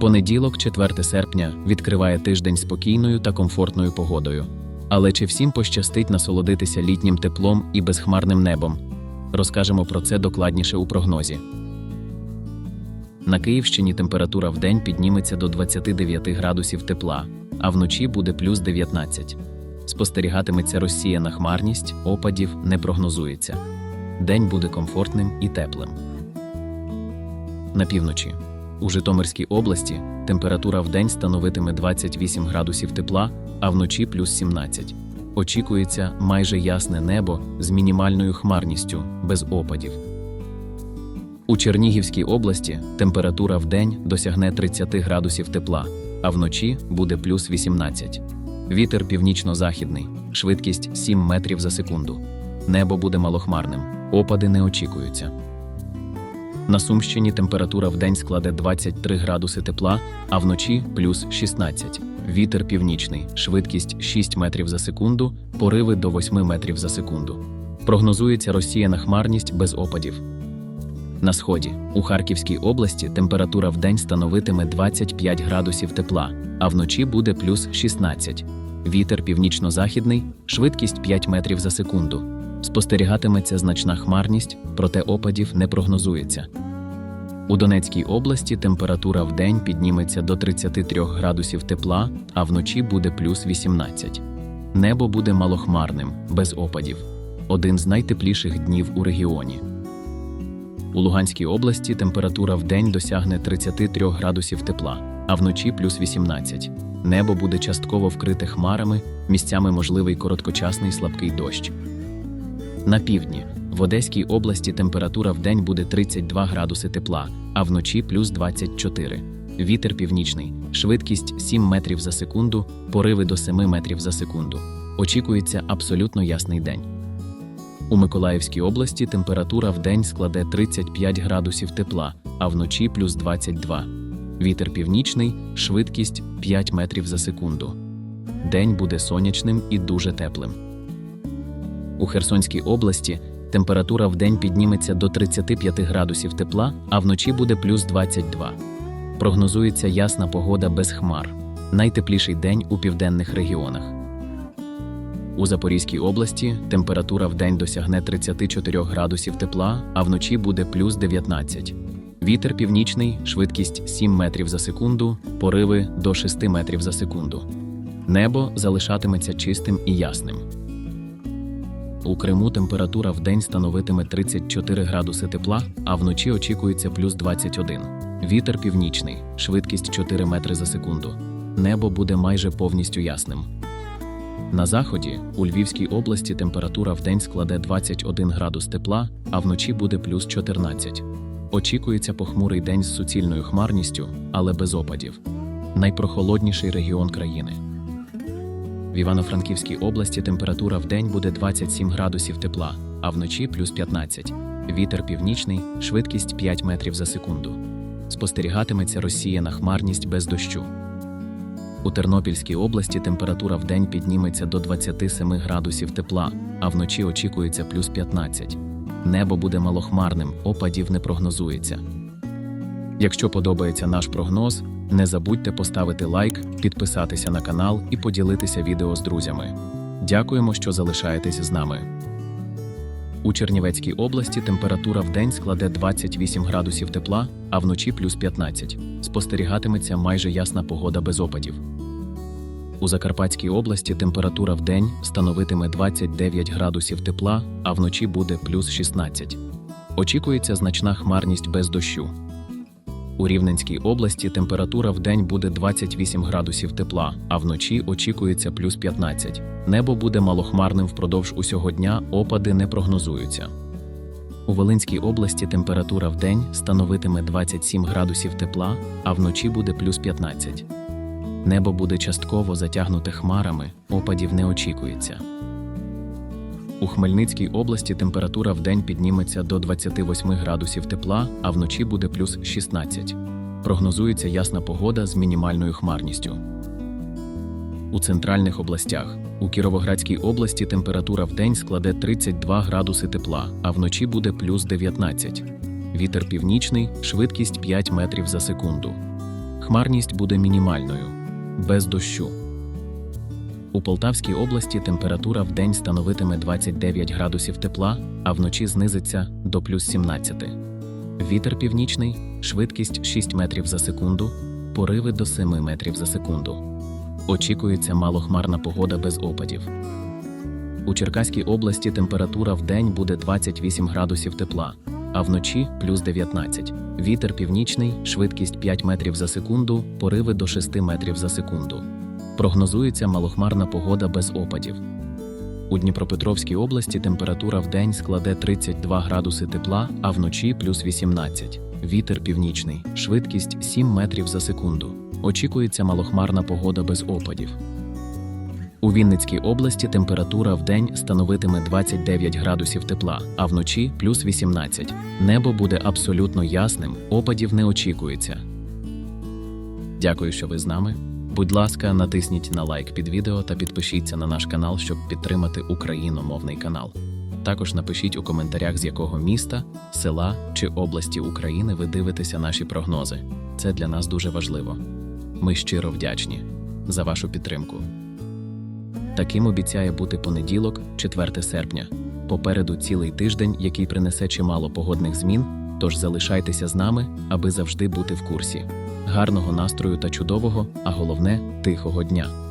Понеділок, 4 серпня, відкриває тиждень спокійною та комфортною погодою. Але чи всім пощастить насолодитися літнім теплом і безхмарним небом? Розкажемо про це докладніше у прогнозі. На Київщині температура в день підніметься до 29 градусів тепла, а вночі буде плюс 19. Спостерігатиметься розсіяна хмарність, опадів не прогнозується. День буде комфортним і теплим. На півночі. У Житомирській області температура в день становитиме 28 градусів тепла, а вночі плюс 17. Очікується майже ясне небо з мінімальною хмарністю, без опадів. У Чернігівській області температура в день досягне 30 градусів тепла, а вночі буде плюс 18. Вітер північно-західний, швидкість 7 метрів за секунду. Небо буде малохмарним, опади не очікуються. На Сумщині температура в день складе 23 градуси тепла, а вночі плюс 16. Вітер північний, швидкість 6 метрів за секунду, пориви до 8 метрів за секунду. Прогнозується розсіяна хмарність без опадів. На сході у Харківській області температура в день становитиме 25 градусів тепла, а вночі буде плюс 16. Вітер північно-західний, швидкість 5 метрів за секунду. Спостерігатиметься значна хмарність, проте опадів не прогнозується. У Донецькій області температура в день підніметься до 33 градусів тепла, а вночі буде плюс 18. Небо буде малохмарним, без опадів. Один з найтепліших днів у регіоні. У Луганській області температура в день досягне 33 градусів тепла, а вночі плюс 18. Небо буде частково вкрите хмарами, місцями можливий короткочасний слабкий дощ. На півдні в Одеській області температура в день буде 32 градуси тепла, а вночі плюс 24. Вітер північний, швидкість 7 метрів за секунду, пориви до 7 метрів за секунду. Очікується абсолютно ясний день. У Миколаївській області температура в день складе 35 градусів тепла, а вночі плюс 22. Вітер північний, швидкість 5 метрів за секунду. День буде сонячним і дуже теплим. У Херсонській області температура в день підніметься до 35 градусів тепла, а вночі буде плюс 22. Прогнозується ясна погода без хмар. Найтепліший день у південних регіонах. У Запорізькій області температура в день досягне 34 градусів тепла, а вночі буде плюс 19. Вітер північний, швидкість 7 метрів за секунду, пориви до 6 метрів за секунду. Небо залишатиметься чистим і ясним. У Криму температура в день становитиме 34 градуси тепла, а вночі очікується плюс 21. Вітер північний, швидкість 4 метри за секунду. Небо буде майже повністю ясним. На заході у Львівській області температура в день складе 21 градус тепла, а вночі буде плюс 14. Очікується похмурий день з суцільною хмарністю, але без опадів. Найпрохолодніший регіон країни. В Івано-Франківській області температура в день буде 27 градусів тепла, а вночі плюс 15. Вітер північний, швидкість 5 метрів за секунду. Спостерігатиметься розсіяна хмарність без дощу. У Тернопільській області температура в день підніметься до 27 градусів тепла, а вночі очікується плюс 15. Небо буде малохмарним, опадів не прогнозується. Якщо подобається наш прогноз, не забудьте поставити лайк, підписатися на канал і поділитися відео з друзями. Дякуємо, що залишаєтесь з нами. У Чернівецькій області температура в день складе 28 градусів тепла, а вночі плюс 15. Спостерігатиметься майже ясна погода без опадів. У Закарпатській області температура в день становитиме 29 градусів тепла, а вночі буде плюс 16. Очікується значна хмарність без дощу. У Рівненській області температура в день буде 28 градусів тепла, а вночі очікується плюс 15. Небо буде малохмарним впродовж усього дня, опади не прогнозуються. У Волинській області температура в день становитиме 27 градусів тепла, а вночі буде плюс 15. Небо буде частково затягнуте хмарами, опадів не очікується. У Хмельницькій області температура в день підніметься до 28 градусів тепла, а вночі буде плюс 16. Прогнозується ясна погода з мінімальною хмарністю. У центральних областях у Кіровоградській області температура в день складе 32 градуси тепла, а вночі буде плюс 19. Вітер північний, швидкість 5 метрів за секунду. Хмарність буде мінімальною, без дощу. У Полтавській області температура в день становитиме 29 градусів тепла, а вночі знизиться до плюс 17. Вітер північний, швидкість 6 метрів за секунду, пориви до 7 метрів за секунду. Очікується малохмарна погода без опадів. У Черкаській області температура в день буде 28 градусів тепла, а вночі плюс 19. Вітер північний, швидкість 5 метрів за секунду, пориви до 6 метрів за секунду. Прогнозується малохмарна погода без опадів. У Дніпропетровській області температура в день складе 32 градуси тепла, а вночі плюс 18. Вітер північний, швидкість 7 метрів за секунду. Очікується малохмарна погода без опадів. У Вінницькій області температура в день становитиме 29 градусів тепла, а вночі плюс 18. Небо буде абсолютно ясним, опадів не очікується. Дякую, що ви з нами. Будь ласка, натисніть на лайк під відео та підпишіться на наш канал, щоб підтримати україномовний канал. Також напишіть у коментарях, з якого міста, села чи області України ви дивитеся наші прогнози. Це для нас дуже важливо. Ми щиро вдячні за вашу підтримку. Таким обіцяє бути понеділок, 4 серпня. Попереду цілий тиждень, який принесе чимало погодних змін. Тож залишайтеся з нами, аби завжди бути в курсі. Гарного настрою та чудового, а головне тихого дня.